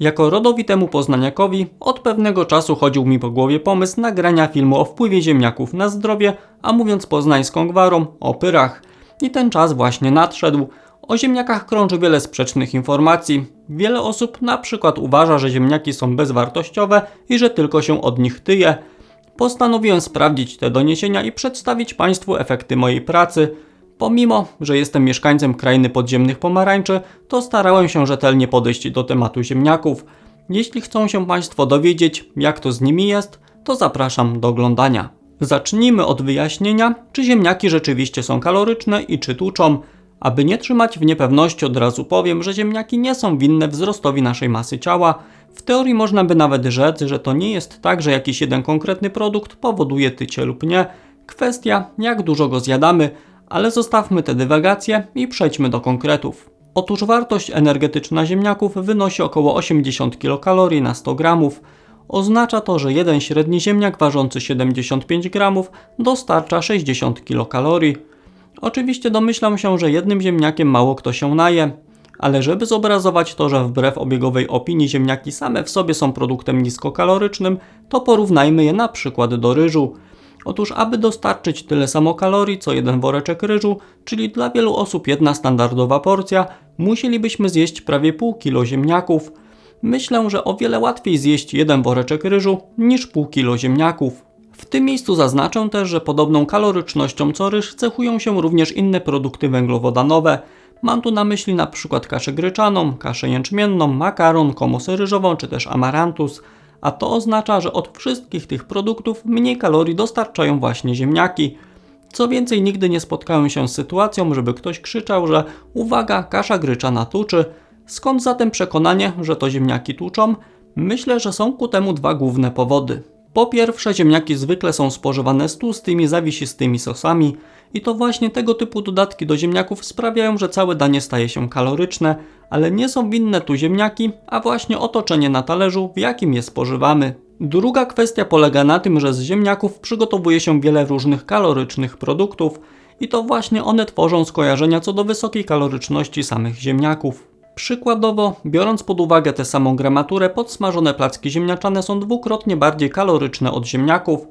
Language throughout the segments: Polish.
Jako rodowitemu poznaniakowi od pewnego czasu chodził mi po głowie pomysł nagrania filmu o wpływie ziemniaków na zdrowie, a mówiąc poznańską gwarą, o pyrach. I ten czas właśnie nadszedł. O ziemniakach krąży wiele sprzecznych informacji. Wiele osób na przykład uważa, że ziemniaki są bezwartościowe i że tylko się od nich tyje. Postanowiłem sprawdzić te doniesienia i przedstawić Państwu efekty mojej pracy. Pomimo, że jestem mieszkańcem krainy podziemnych pomarańczy, to starałem się rzetelnie podejść do tematu ziemniaków. Jeśli chcą się Państwo dowiedzieć, jak to z nimi jest, to zapraszam do oglądania. Zacznijmy od wyjaśnienia, czy ziemniaki rzeczywiście są kaloryczne i czy tłuczą. Aby nie trzymać w niepewności, od razu powiem, że ziemniaki nie są winne wzrostowi naszej masy ciała. W teorii można by nawet rzec, że to nie jest tak, że jakiś jeden konkretny produkt powoduje tycie lub nie. Kwestia, jak dużo go zjadamy, ale zostawmy te dywagacje i przejdźmy do konkretów. Otóż wartość energetyczna ziemniaków wynosi około 80 kcal na 100 gramów. Oznacza to, że jeden średni ziemniak ważący 75 gramów dostarcza 60 kilokalorii. Oczywiście domyślam się, że jednym ziemniakiem mało kto się naje, ale żeby zobrazować to, że wbrew obiegowej opinii ziemniaki same w sobie są produktem niskokalorycznym, to porównajmy je na przykład do ryżu. Otóż, aby dostarczyć tyle samo kalorii co jeden woreczek ryżu, czyli dla wielu osób jedna standardowa porcja, musielibyśmy zjeść prawie pół kilo ziemniaków. Myślę, że o wiele łatwiej zjeść jeden woreczek ryżu niż pół kilo ziemniaków. W tym miejscu zaznaczę też, że podobną kalorycznością co ryż cechują się również inne produkty węglowodanowe. Mam tu na myśli na przykład kaszę gryczaną, kaszę jęczmienną, makaron, komosę ryżową czy też amarantus. A to oznacza, że od wszystkich tych produktów mniej kalorii dostarczają właśnie ziemniaki. Co więcej, nigdy nie spotkałem się z sytuacją, żeby ktoś krzyczał, że uwaga, kasza gryczana tuczy. Skąd zatem przekonanie, że to ziemniaki tłuczą? Myślę, że są ku temu dwa główne powody. Po pierwsze, ziemniaki zwykle są spożywane z tłustymi, zawisistymi sosami i to właśnie tego typu dodatki do ziemniaków sprawiają, że całe danie staje się kaloryczne, ale nie są winne tu ziemniaki, a właśnie otoczenie na talerzu, w jakim je spożywamy. Druga kwestia polega na tym, że z ziemniaków przygotowuje się wiele różnych kalorycznych produktów i to właśnie one tworzą skojarzenia co do wysokiej kaloryczności samych ziemniaków. Przykładowo, biorąc pod uwagę tę samą gramaturę, podsmażone placki ziemniaczane są dwukrotnie bardziej kaloryczne od ziemniaków.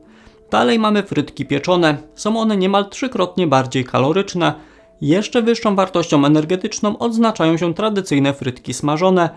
Dalej mamy frytki pieczone, są one niemal trzykrotnie bardziej kaloryczne. Jeszcze wyższą wartością energetyczną odznaczają się tradycyjne frytki smażone.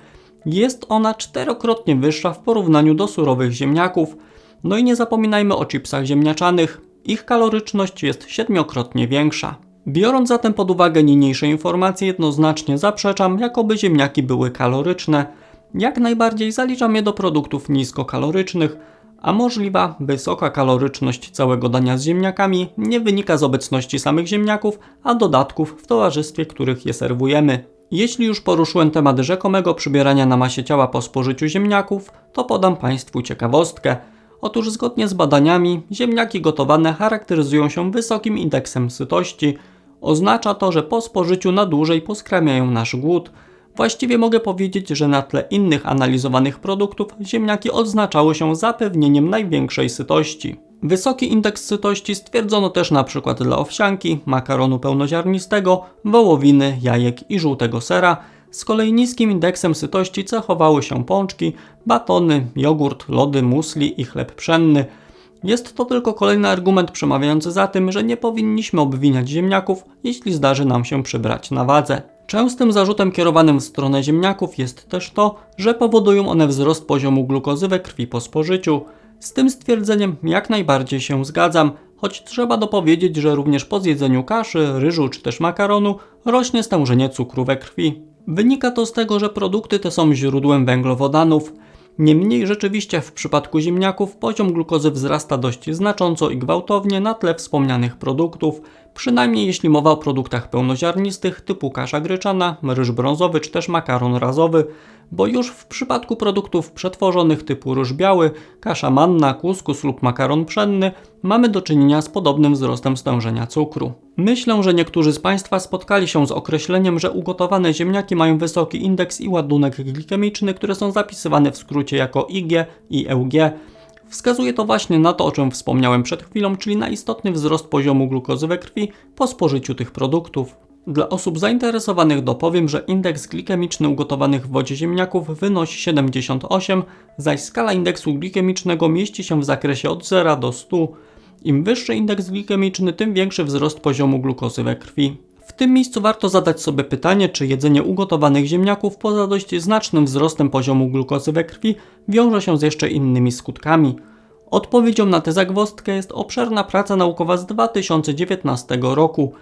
Jest ona czterokrotnie wyższa w porównaniu do surowych ziemniaków. No i nie zapominajmy o chipsach ziemniaczanych. Ich kaloryczność jest siedmiokrotnie większa. Biorąc zatem pod uwagę niniejsze informacje, jednoznacznie zaprzeczam, jakoby ziemniaki były kaloryczne. Jak najbardziej zaliczam je do produktów niskokalorycznych, a możliwa wysoka kaloryczność całego dania z ziemniakami nie wynika z obecności samych ziemniaków, a dodatków w towarzystwie których je serwujemy. Jeśli już poruszyłem temat rzekomego przybierania na masie ciała po spożyciu ziemniaków, to podam Państwu ciekawostkę. Otóż zgodnie z badaniami, ziemniaki gotowane charakteryzują się wysokim indeksem sytości. Oznacza to, że po spożyciu na dłużej poskramiają nasz głód. Właściwie mogę powiedzieć, że na tle innych analizowanych produktów ziemniaki odznaczały się zapewnieniem największej sytości. Wysoki indeks sytości stwierdzono też przykład dla owsianki, makaronu pełnoziarnistego, wołowiny, jajek i żółtego sera. Z kolei niskim indeksem sytości cechowały się pączki, batony, jogurt, lody, musli i chleb pszenny. Jest to tylko kolejny argument przemawiający za tym, że nie powinniśmy obwiniać ziemniaków, jeśli zdarzy nam się przybrać na wadze. Częstym zarzutem kierowanym w stronę ziemniaków jest też to, że powodują one wzrost poziomu glukozy we krwi po spożyciu. Z tym stwierdzeniem jak najbardziej się zgadzam, choć trzeba dopowiedzieć, że również po zjedzeniu kaszy, ryżu czy też makaronu rośnie stężenie cukru we krwi. Wynika to z tego, że produkty te są źródłem węglowodanów. Niemniej rzeczywiście w przypadku ziemniaków poziom glukozy wzrasta dość znacząco i gwałtownie na tle wspomnianych produktów, przynajmniej jeśli mowa o produktach pełnoziarnistych typu kasza gryczana, ryż brązowy czy też makaron razowy, bo już w przypadku produktów przetworzonych typu ryż biały, kasza manna, kuskus lub makaron pszenny mamy do czynienia z podobnym wzrostem stężenia cukru. Myślę, że niektórzy z Państwa spotkali się z określeniem, że ugotowane ziemniaki mają wysoki indeks i ładunek glikemiczny, które są zapisywane w skrócie jako IG i EUG. Wskazuje to właśnie na to, o czym wspomniałem przed chwilą, czyli na istotny wzrost poziomu glukozy we krwi po spożyciu tych produktów. Dla osób zainteresowanych dopowiem, że indeks glikemiczny ugotowanych w wodzie ziemniaków wynosi 78, zaś skala indeksu glikemicznego mieści się w zakresie od 0 do 100. Im wyższy indeks glikemiczny, tym większy wzrost poziomu glukozy we krwi. W tym miejscu warto zadać sobie pytanie, czy jedzenie ugotowanych ziemniaków poza dość znacznym wzrostem poziomu glukozy we krwi wiąże się z jeszcze innymi skutkami. Odpowiedzią na tę zagwozdkę jest obszerna praca naukowa z 2019 roku.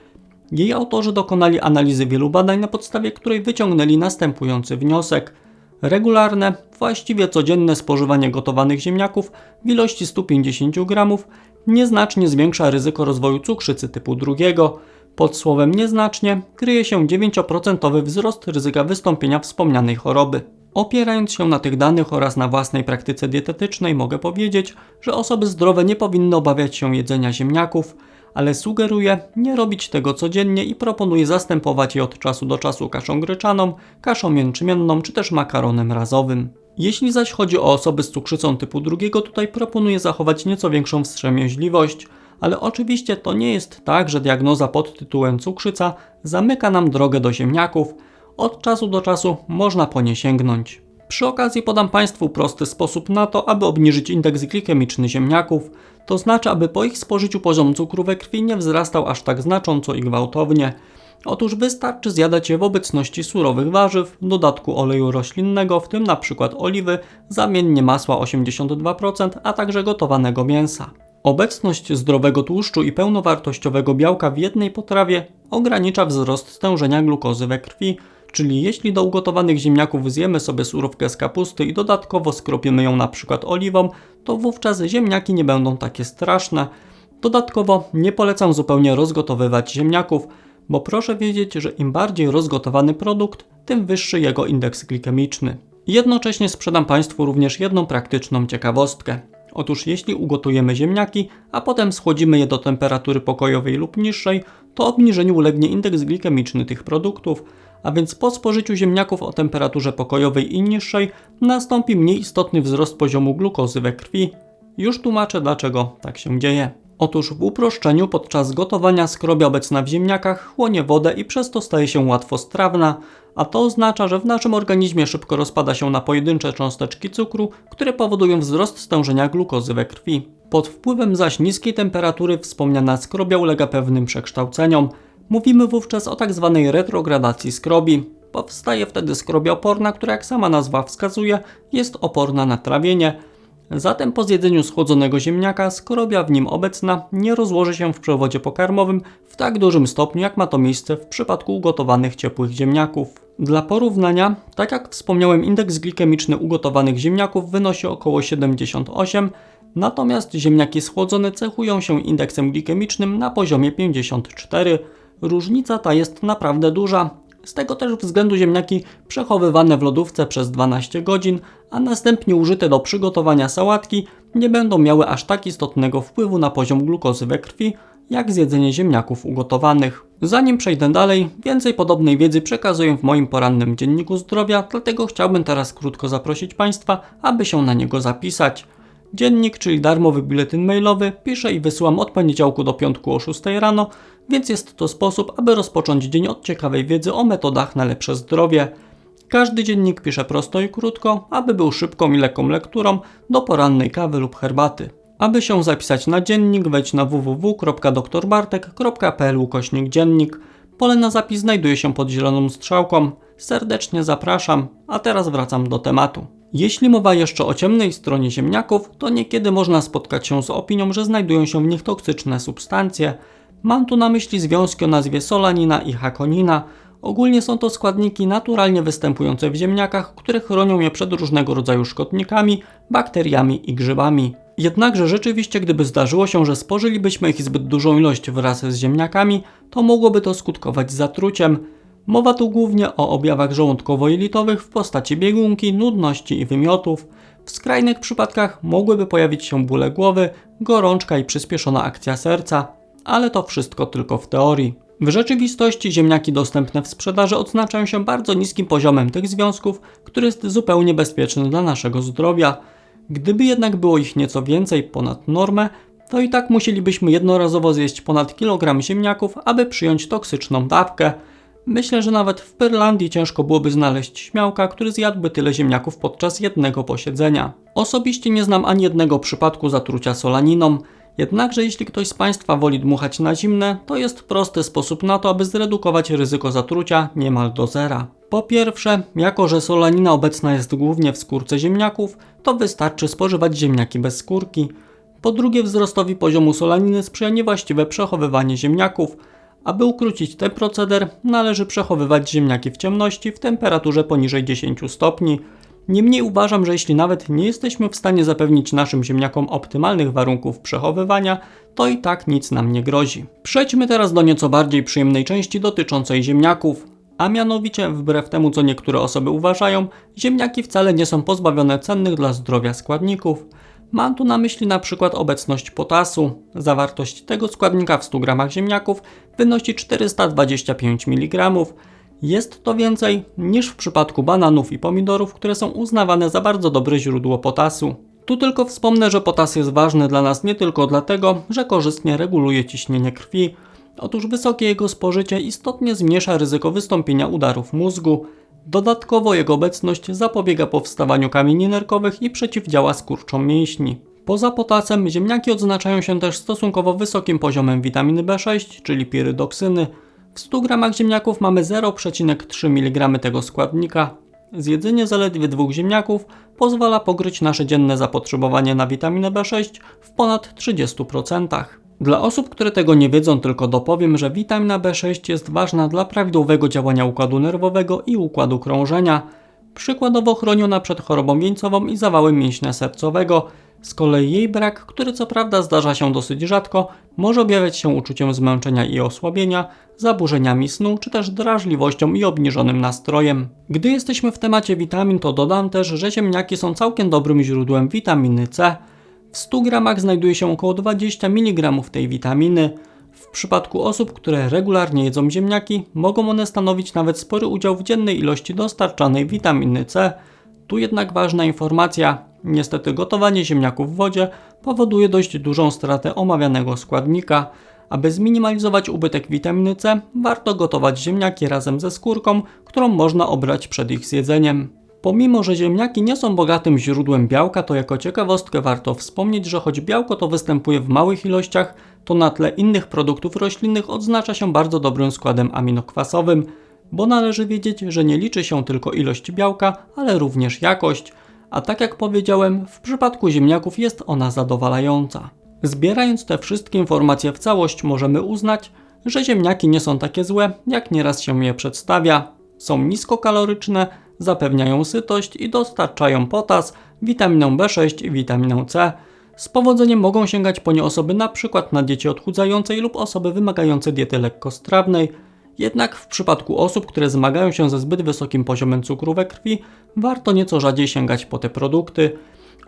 Jej autorzy dokonali analizy wielu badań, na podstawie której wyciągnęli następujący wniosek. Regularne, właściwie codzienne spożywanie gotowanych ziemniaków w ilości 150 gramów nieznacznie zwiększa ryzyko rozwoju cukrzycy typu drugiego. Pod słowem nieznacznie kryje się 9% wzrost ryzyka wystąpienia wspomnianej choroby. Opierając się na tych danych oraz na własnej praktyce dietetycznej, mogę powiedzieć, że osoby zdrowe nie powinny obawiać się jedzenia ziemniaków, ale sugeruję nie robić tego codziennie i proponuję zastępować je od czasu do czasu kaszą gryczaną, kaszą jęczmienną czy też makaronem razowym. Jeśli zaś chodzi o osoby z cukrzycą typu drugiego, tutaj proponuję zachować nieco większą wstrzemięźliwość, ale oczywiście to nie jest tak, że diagnoza pod tytułem cukrzyca zamyka nam drogę do ziemniaków. Od czasu do czasu można po nie sięgnąć. Przy okazji podam Państwu prosty sposób na to, aby obniżyć indeks glikemiczny ziemniaków, to znaczy, aby po ich spożyciu poziom cukru we krwi nie wzrastał aż tak znacząco i gwałtownie. Otóż wystarczy zjadać je w obecności surowych warzyw, w dodatku oleju roślinnego, w tym np. oliwy, zamiennie masła 82%, a także gotowanego mięsa. Obecność zdrowego tłuszczu i pełnowartościowego białka w jednej potrawie ogranicza wzrost stężenia glukozy we krwi, czyli jeśli do ugotowanych ziemniaków zjemy sobie surówkę z kapusty i dodatkowo skropiemy ją np. oliwą, to wówczas ziemniaki nie będą takie straszne. Dodatkowo nie polecam zupełnie rozgotowywać ziemniaków, bo proszę wiedzieć, że im bardziej rozgotowany produkt, tym wyższy jego indeks glikemiczny. Jednocześnie sprzedam Państwu również jedną praktyczną ciekawostkę. Otóż jeśli ugotujemy ziemniaki, a potem schłodzimy je do temperatury pokojowej lub niższej, to obniżeniu ulegnie indeks glikemiczny tych produktów, a więc po spożyciu ziemniaków o temperaturze pokojowej i niższej nastąpi mniej istotny wzrost poziomu glukozy we krwi. Już tłumaczę dlaczego tak się dzieje. Otóż w uproszczeniu podczas gotowania skrobia obecna w ziemniakach chłonie wodę i przez to staje się łatwo strawna, a to oznacza, że w naszym organizmie szybko rozpada się na pojedyncze cząsteczki cukru, które powodują wzrost stężenia glukozy we krwi. Pod wpływem zaś niskiej temperatury wspomniana skrobia ulega pewnym przekształceniom. Mówimy wówczas o tzw. Tak retrogradacji skrobi. Powstaje wtedy skrobia oporna, która jak sama nazwa wskazuje, jest oporna na trawienie, Zatem po zjedzeniu schłodzonego ziemniaka skorobia w nim obecna nie rozłoży się w przewodzie pokarmowym w tak dużym stopniu, jak ma to miejsce w przypadku ugotowanych ciepłych ziemniaków. Dla porównania, tak jak wspomniałem, indeks glikemiczny ugotowanych ziemniaków wynosi około 78, natomiast ziemniaki schłodzone cechują się indeksem glikemicznym na poziomie 54. Różnica ta jest naprawdę duża, z tego też względu ziemniaki przechowywane w lodówce przez 12 godzin, a następnie użyte do przygotowania sałatki nie będą miały aż tak istotnego wpływu na poziom glukozy we krwi, jak zjedzenie ziemniaków ugotowanych. Zanim przejdę dalej, więcej podobnej wiedzy przekazuję w moim porannym dzienniku zdrowia, dlatego chciałbym teraz krótko zaprosić Państwa, aby się na niego zapisać. Dziennik, czyli darmowy biuletyn mailowy, piszę i wysyłam od poniedziałku do piątku o 6 rano, więc jest to sposób, aby rozpocząć dzień od ciekawej wiedzy o metodach na lepsze zdrowie. Każdy dziennik piszę prosto i krótko, aby był szybką i lekką lekturą do porannej kawy lub herbaty. Aby się zapisać na dziennik, wejdź na www.doktorbartek.pl ukośnik dziennik. Pole na zapis znajduje się pod zieloną strzałką. Serdecznie zapraszam, a teraz wracam do tematu. Jeśli mowa jeszcze o ciemnej stronie ziemniaków, to niekiedy można spotkać się z opinią, że znajdują się w nich toksyczne substancje. Mam tu na myśli związki o nazwie solanina i hakonina. Ogólnie są to składniki naturalnie występujące w ziemniakach, które chronią je przed różnego rodzaju szkodnikami, bakteriami i grzybami. Jednakże rzeczywiście, gdyby zdarzyło się, że spożylibyśmy ich zbyt dużą ilość wraz z ziemniakami, to mogłoby to skutkować zatruciem. Mowa tu głównie o objawach żołądkowo-jelitowych w postaci biegunki, nudności i wymiotów. W skrajnych przypadkach mogłyby pojawić się bóle głowy, gorączka i przyspieszona akcja serca, ale to wszystko tylko w teorii. W rzeczywistości ziemniaki dostępne w sprzedaży odznaczają się bardzo niskim poziomem tych związków, który jest zupełnie bezpieczny dla naszego zdrowia. Gdyby jednak było ich nieco więcej ponad normę, to i tak musielibyśmy jednorazowo zjeść ponad kilogram ziemniaków, aby przyjąć toksyczną dawkę. Myślę, że nawet w Pyrlandii ciężko byłoby znaleźć śmiałka, który zjadłby tyle ziemniaków podczas jednego posiedzenia. Osobiście nie znam ani jednego przypadku zatrucia solaniną, jednakże jeśli ktoś z Państwa woli dmuchać na zimne, to jest prosty sposób na to, aby zredukować ryzyko zatrucia niemal do zera. Po pierwsze, jako że solanina obecna jest głównie w skórce ziemniaków, to wystarczy spożywać ziemniaki bez skórki. Po drugie, wzrostowi poziomu solaniny sprzyja niewłaściwe przechowywanie ziemniaków. Aby ukrócić ten proceder, należy przechowywać ziemniaki w ciemności w temperaturze poniżej 10 stopni. Niemniej uważam, że jeśli nawet nie jesteśmy w stanie zapewnić naszym ziemniakom optymalnych warunków przechowywania, to i tak nic nam nie grozi. Przejdźmy teraz do nieco bardziej przyjemnej części dotyczącej ziemniaków. A mianowicie, wbrew temu co niektóre osoby uważają, ziemniaki wcale nie są pozbawione cennych dla zdrowia składników. Mam tu na myśli na przykład obecność potasu. Zawartość tego składnika w 100 gramach ziemniaków wynosi 425 mg. Jest to więcej niż w przypadku bananów i pomidorów, które są uznawane za bardzo dobre źródło potasu. Tu tylko wspomnę, że potas jest ważny dla nas nie tylko dlatego, że korzystnie reguluje ciśnienie krwi. Otóż wysokie jego spożycie istotnie zmniejsza ryzyko wystąpienia udarów mózgu. Dodatkowo jego obecność zapobiega powstawaniu kamieni nerkowych i przeciwdziała skurczom mięśni. Poza potasem ziemniaki odznaczają się też stosunkowo wysokim poziomem witaminy B6, czyli pirydoksyny. W 100 gramach ziemniaków mamy 0,3 mg tego składnika. Zjedzenie zaledwie dwóch ziemniaków pozwala pokryć nasze dzienne zapotrzebowanie na witaminę B6 w ponad 30%. Dla osób, które tego nie wiedzą, tylko dopowiem, że witamina B6 jest ważna dla prawidłowego działania układu nerwowego i układu krążenia. Przykładowo chroni ona przed chorobą wieńcową i zawałem mięśnia sercowego. Z kolei jej brak, który co prawda zdarza się dosyć rzadko, może objawiać się uczuciem zmęczenia i osłabienia, zaburzeniami snu, czy też drażliwością i obniżonym nastrojem. Gdy jesteśmy w temacie witamin, to dodam też, że ziemniaki są całkiem dobrym źródłem witaminy C. W 100 gramach znajduje się około 20 mg tej witaminy. W przypadku osób, które regularnie jedzą ziemniaki, mogą one stanowić nawet spory udział w dziennej ilości dostarczanej witaminy C. Tu jednak ważna informacja. Niestety gotowanie ziemniaków w wodzie powoduje dość dużą stratę omawianego składnika. Aby zminimalizować ubytek witaminy C, warto gotować ziemniaki razem ze skórką, którą można obrać przed ich zjedzeniem. Pomimo, że ziemniaki nie są bogatym źródłem białka, to jako ciekawostkę warto wspomnieć, że choć białko to występuje w małych ilościach, to na tle innych produktów roślinnych odznacza się bardzo dobrym składem aminokwasowym, bo należy wiedzieć, że nie liczy się tylko ilość białka, ale również jakość, a tak jak powiedziałem, w przypadku ziemniaków jest ona zadowalająca. Zbierając te wszystkie informacje w całość, możemy uznać, że ziemniaki nie są takie złe, jak nieraz się je przedstawia. Są niskokaloryczne, zapewniają sytość i dostarczają potas, witaminę B6 i witaminę C. Z powodzeniem mogą sięgać po nie osoby np. na diecie odchudzającej lub osoby wymagające diety lekkostrawnej. Jednak w przypadku osób, które zmagają się ze zbyt wysokim poziomem cukru we krwi, warto nieco rzadziej sięgać po te produkty.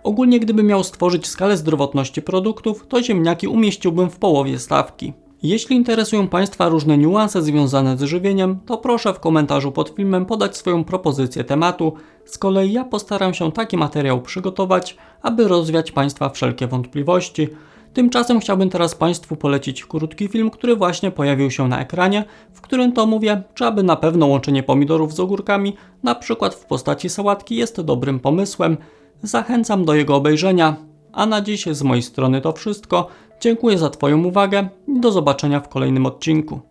Ogólnie gdybym miał stworzyć skalę zdrowotności produktów, to ziemniaki umieściłbym w połowie stawki. Jeśli interesują Państwa różne niuanse związane z żywieniem, to proszę w komentarzu pod filmem podać swoją propozycję tematu. Z kolei ja postaram się taki materiał przygotować, aby rozwiać Państwa wszelkie wątpliwości. Tymczasem chciałbym teraz Państwu polecić krótki film, który właśnie pojawił się na ekranie, w którym to mówię, czy aby na pewno łączenie pomidorów z ogórkami, na przykład w postaci sałatki, jest dobrym pomysłem. Zachęcam do jego obejrzenia. A na dziś z mojej strony to wszystko. Dziękuję za Twoją uwagę i do zobaczenia w kolejnym odcinku.